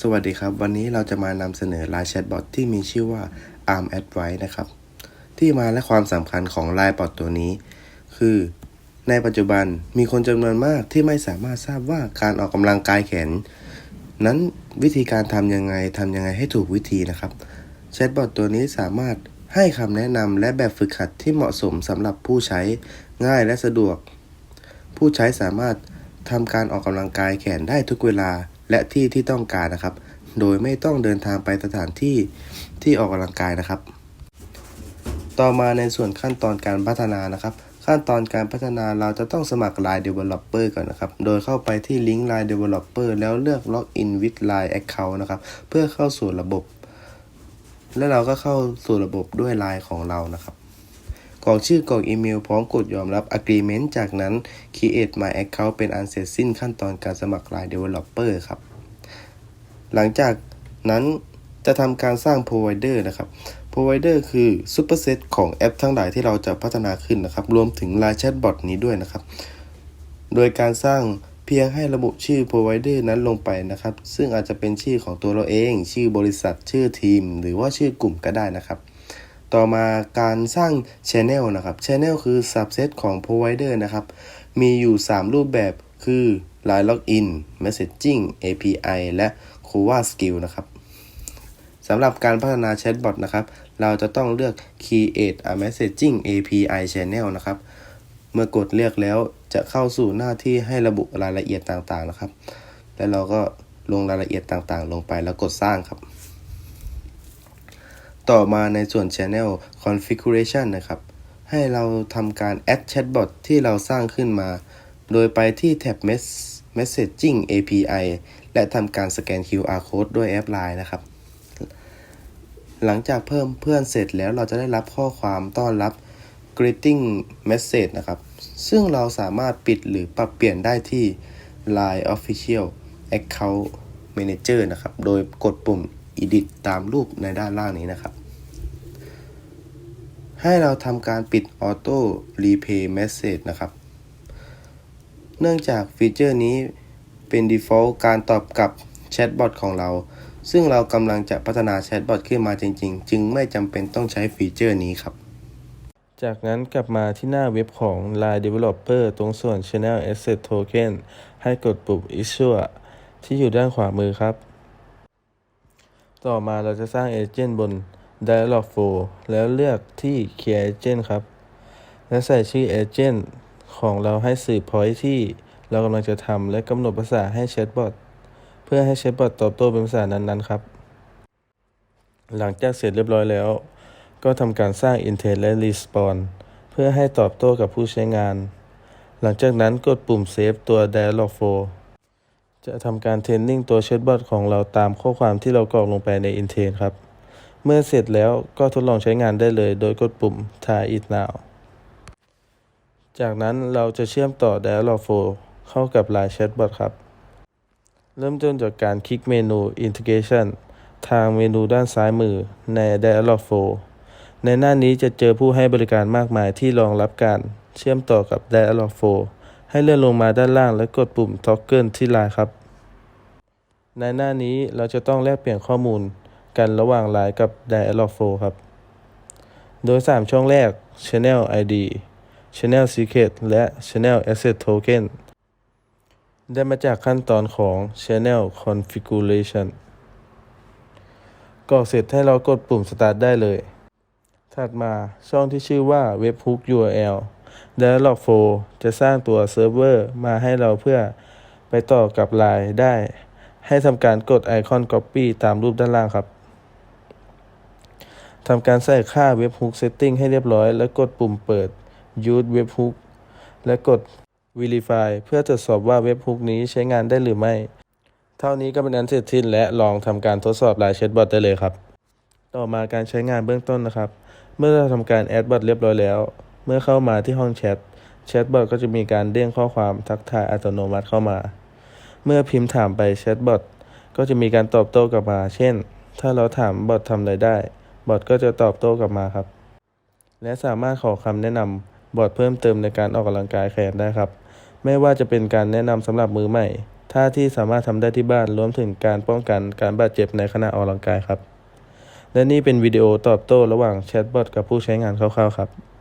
สวัสดีครับ วันนี้เราจะมานำเสนอ Line Chatbot ที่มีชื่อว่า Arm Advice นะครับ ที่มาและความสำคัญของ Line Bot ตัวนี้ คือ ในปัจจุบันมีคนจำนวนมากที่ไม่สามารถทราบว่าการออกกำลังกายแขน นั้นวิธีการทำยังไงทำยังไงให้ถูกวิธีนะครับแชทบอทตัวนี้สามารถให้คำแนะนำและแบบฝึกหัดที่เหมาะสมสำหรับผู้ใช้ง่ายและสะดวก ผู้ใช้สามารถทำการออกกำลังกายแขนได้ทุกเวลา และที่ที่ต้องการนะครับ โดยไม่ต้องเดินทางไปสถานที่ที่ออกกำลังกายนะครับ ต่อมาในส่วนขั้นตอนการพัฒนานะครับ ขั้นตอนการพัฒนาเราจะต้องสมัคร Line Developer ก่อนนะครับ โดยเข้าไปที่ลิงก์ Line Developer แล้วเลือก Login with Line Account นะครับ เพื่อเข้าสู่ระบบ และเราก็เข้าสู่ระบบด้วย Line ของเรานะครับ กรอกชื่อกรอกอีเมลพร้อมกดยอมรับ Agreement จากนั้น Create My Account เป็นอันเสร็จสิ้นขั้นตอนการสมัคร Line Developer ครับ หลังจากนั้นจะทำการสร้าง Provider นะครับ Provider คือ Superset ของแอปทั้งหลายที่เราจะพัฒนาขึ้นนะครับ รวมถึง Line Chatbot นี้ด้วยนะครับ โดยการสร้างเพียงให้ระบุชื่อ provider นั้นลงไปนะครับ ซึ่งอาจจะเป็นชื่อของตัวเราเอง ชื่อบริษัท ชื่อทีม หรือว่าชื่อกลุ่มก็ได้นะครับ ต่อมาการสร้าง Channel นะครับ Channel คือ subset ของ provider นะครับ มีอยู่ 3 รูปแบบคือ Line Login Messaging API และ c o v a Skill นะครับสำหรับการพัฒนาแชทบอทนะครับ เราจะต้องเลือก Create a Messaging API Channel นะครับ เมื่อกดเลือกแล้วจะเข้าสู่หน้าที่ให้ระบุรายละเอียดต่างๆนะครับ แล้วเราก็ลงรายละเอียดต่างๆ ลงไปแล้วกดสร้างครับ ต่อมาในส่วน Channel Configuration นะครับ ให้เราทำการ add chatbot ที่เราสร้างขึ้นมา โดยไปที่แท็บ Messaging API และทำการสแกน QR Code ด้วยแอป Line นะครับ หลังจากเพิ่มเพื่อนเสร็จแล้วเราจะได้รับข้อความต้อนรับ greeting message นะครับ ซึ่งเราสามารถปิดหรือปรับเปลี่ยนได้ที่ Line Official Account Manager นะครับ โดยกดปุ่ม Edit ตามรูปในด้านล่างนี้นะครับ ให้เราทำการปิด Auto Replay Message นะครับ เนื่องจากฟีเจอร์นี้เป็น default การตอบกลับแชทบอทของเรา ซึ่งเรากำลังจะพัฒนาแชทบอทขึ้นมาจริง ๆ จึงไม่จำเป็นต้องใช้ฟีเจอร์นี้ครับ จากนั้นกลับมาที่หน้าเว็บของ Line Developer ตรงส่วน Channel Asset Token ให้กดปุ่ม Issue ที่อยู่ด้านขวามือครับ ต่อมาเราจะสร้างเอเจนต์บน Dialogflow แล้วเลือกที่ Create Agent ครับ และใส่ชื่อเอเจนต์ของเราให้สืบ point ที่เรากำลังจะทำและกำหนดภาษาให้แชทบอทเพื่อให้แชทบอทตอบโต้เป็นภาษานั้นๆ ครับ หลังจากเสร็จเรียบร้อยแล้ว ก็ทำการสร้าง intent และ respawn เพื่อให้ตอบโต้กับผู้ใช้งาน หลังจากนั้นกดปุ่ม save ตัว dialog flow จะทำการเทรนนิ่งตัวแชทบอทของเราตามข้อความที่เรากรอกลงไปใน intent ครับ เมื่อเสร็จแล้วก็ทดลองใช้งานได้เลย โดยกดปุ่ม try it now จากนั้นเราจะเชื่อมต่อ dialog flow เข้ากับ Line Chatbot ครับ เริ่มต้นจากการคลิกเมนู integration ทางเมนูด้านซ้ายมือใน dialog flow ในหน้านี้จะเจอผู้ให้บริการมากมายที่รองรับการเชื่อมต่อกับ Dialog Flow ให้เลื่อนลงมาด้านล่างและกดปุ่ม Toggle ที่ไลน์ครับ ในหน้านี้เราจะต้องแลกเปลี่ยนข้อมูลกันระหว่างไลน์กับ Dialog Flow ครับ โดย 3 ช่องแรก Channel ID Channel Secret และ Channel Asset Token ได้มาจากขั้นตอนของ Channel Configuration กรอกเสร็จให้เรากดปุ่ม Start ได้เลย ถัดมาช่องที่ชื่อว่า Webhook URL Dialog Flow จะสร้างตัวเซิร์ฟเวอร์มาให้เราเพื่อไปต่อกับ Line ได้ ให้ทำการกดไอคอน Copy ตามรูปด้านล่างครับทำการใส่ค่า Webhook Setting ให้เรียบร้อย แล้วกดปุ่มเปิด Use Webhook และกด Verify เพื่อตรวจสอบว่า Webhook นี้ใช้งานได้หรือไม่ เท่านี้ก็เป็นอันเสร็จสิ้นและลองทำการทดสอบ Line Chatbot ได้เลยครับ ต่อมาการใช้งานเบื้องต้นนะครับ เมื่อเราทำการแอดบอทเรียบร้อยแล้ว เมื่อเข้ามาที่ห้องแชท แชทบอทก็จะมีการเด้งข้อความทักทายอัตโนมัติเข้ามา เมื่อพิมพ์ถามไปแชทบอทก็จะมีการตอบโต้กลับมา เช่น ถ้าเราถามบอททำอะไรได้ บอทก็จะตอบโต้กลับมาครับ และสามารถขอคำแนะนำบอทเพิ่มเติมในการออกกำลังกายแขนได้ครับ ไม่ว่าจะเป็นการแนะนำสำหรับมือใหม่ท่าที่สามารถทำได้ที่บ้านรวมถึงการป้องกันการบาดเจ็บในขณะออกกำลังกายครับ และนี่เป็นวิดีโอตอบโต้ระหว่างแชทบอทกับผู้ใช้งานคร่าวๆครับ